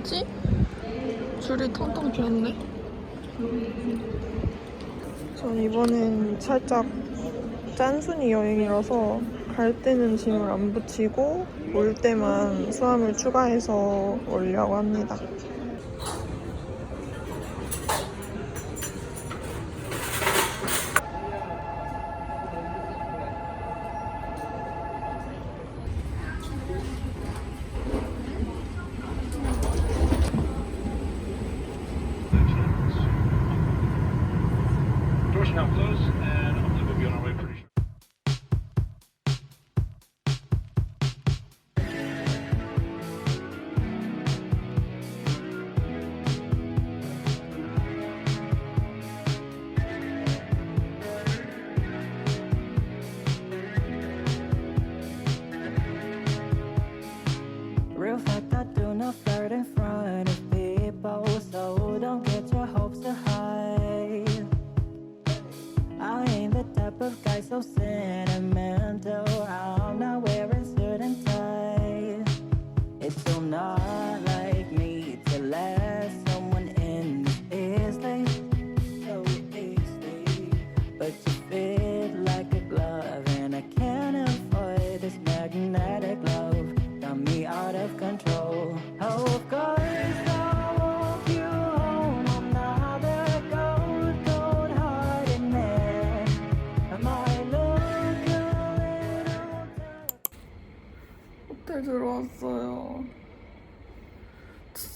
뭐지? 줄이 텅텅 비었네. 전 이번엔 살짝 짠순이 여행이라서 갈 때는 짐을 안 붙이고 올 때만 수함을 추가해서 오려고 합니다. Close. Uh...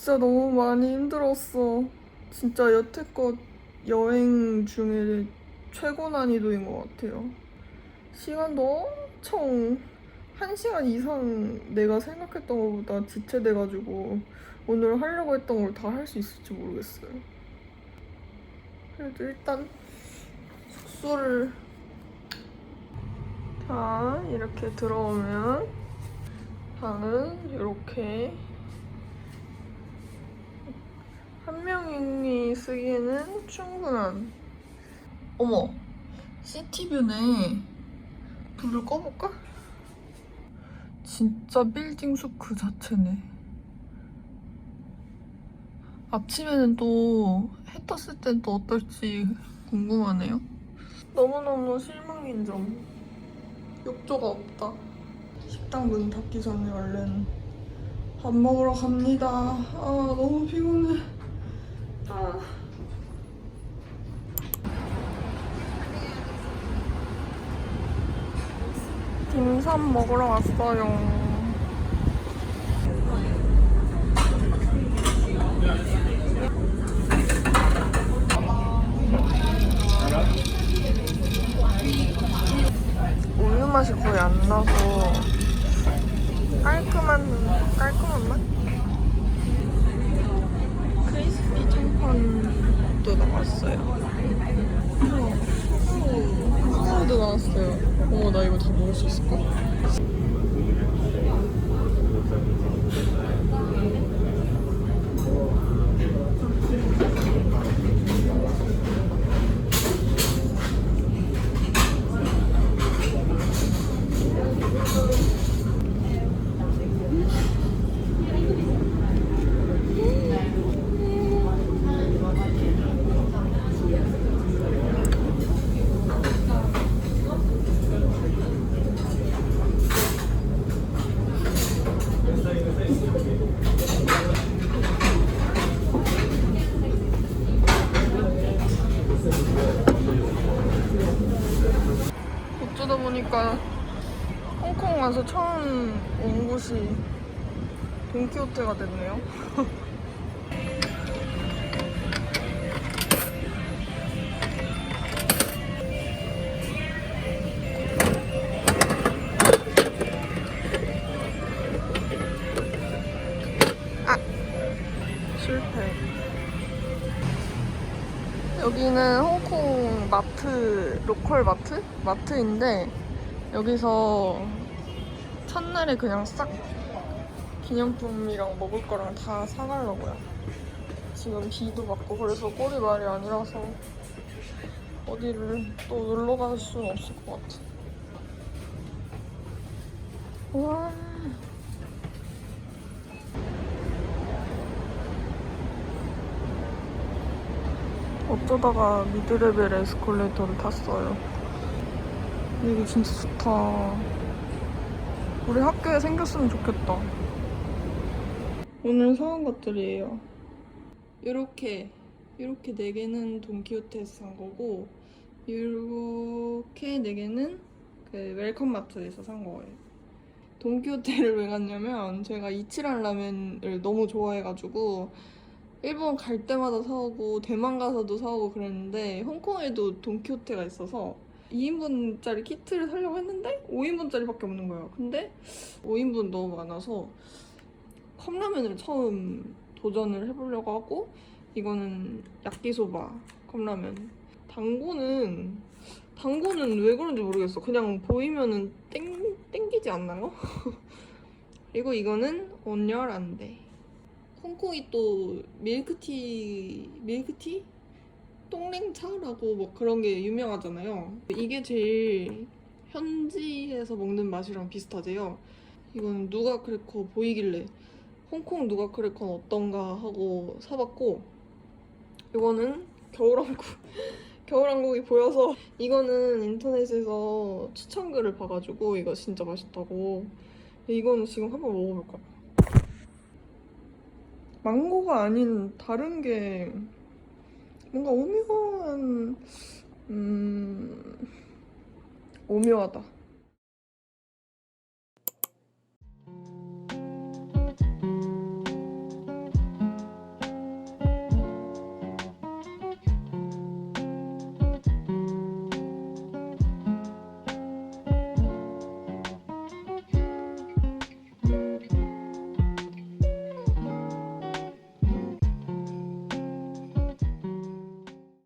진짜 너무 많이 힘들었어. 진짜 여태껏 여행 중에 최고 난이도인 것 같아요. 시간도 엄청 한 시간 이상 내가 생각했던 것보다 지체돼가지고 오늘 하려고 했던 걸 다 할 수 있을지 모르겠어요. 그래도 일단 숙소를 자 이렇게 들어오면 방은 이렇게 한 명이 쓰기에는 충분한 어머 시티뷰네 불을 꺼볼까? 진짜 빌딩 숲 그 자체네 아침에는 또 해 떴을 땐 또 어떨지 궁금하네요 너무너무 실망인 점 욕조가 없다 식당 문 닫기 전에 얼른 밥 먹으러 갑니다. 아 너무 피곤해. 아. 딤섬 먹으러 왔어요. 우유 맛이 거의 안 나서 깔끔한 깔끔한 맛? 크리스피 청판 도 나왔어요. 후루도 나왔어요. 어머 나 이거 다 먹을 수 있을까? 어쩌다 보니까 홍콩 와서 처음 온 곳이 돈키호테가 됐네요. 아 실패. 여기는 홍콩 마트, 로컬 마트? 마트인데, 여기서 첫날에 그냥 싹 기념품이랑 먹을 거랑 다 사가려고요. 지금 비도 맞고 그래서 꼴이 말이 아니라서 어디를 또 놀러 갈 수는 없을 것 같아. 와. 어쩌다가 미드레벨 에스컬레이터를 탔어요. 이게 진짜 좋다. 우리 학교에 생겼으면 좋겠다. 오늘 사온 것들이에요. 이렇게 이렇게 네 개는 돈키호테에서 산 거고 이렇게 네 개는 그 웰컴 마트에서 산 거예요. 돈키호테를 왜 갔냐면 제가 이치란 라면을 너무 좋아해가지고 일본 갈 때마다 사오고 대만 가서도 사오고 그랬는데 홍콩에도 돈키호테가 있어서 2인분짜리 키트를 사려고 했는데 5인분짜리밖에 없는 거예요. 근데 5인분 너무 많아서 컵라면을 처음 도전을 해보려고 하고 이거는 야끼소바 컵라면. 당고는 당고는 왜 그런지 모르겠어. 그냥 보이면은 땡 땡기지 않나요? 그리고 이거는 온열한데. 홍콩이 또 밀크티 밀크티 똥랭차라고 뭐 그런 게 유명하잖아요. 이게 제일 현지에서 먹는 맛이랑 비슷하대요. 이건 누가 크래커 보이길래 홍콩 누가 크래커는 어떤가 하고 사봤고 이거는 겨울왕국 겨울왕국이 보여서 이거는 인터넷에서 추천글을 봐가지고 이거 진짜 맛있다고 이거는 지금 한번 먹어볼 거야. 망고가 아닌 다른 게 뭔가 오묘한 음 오묘하다.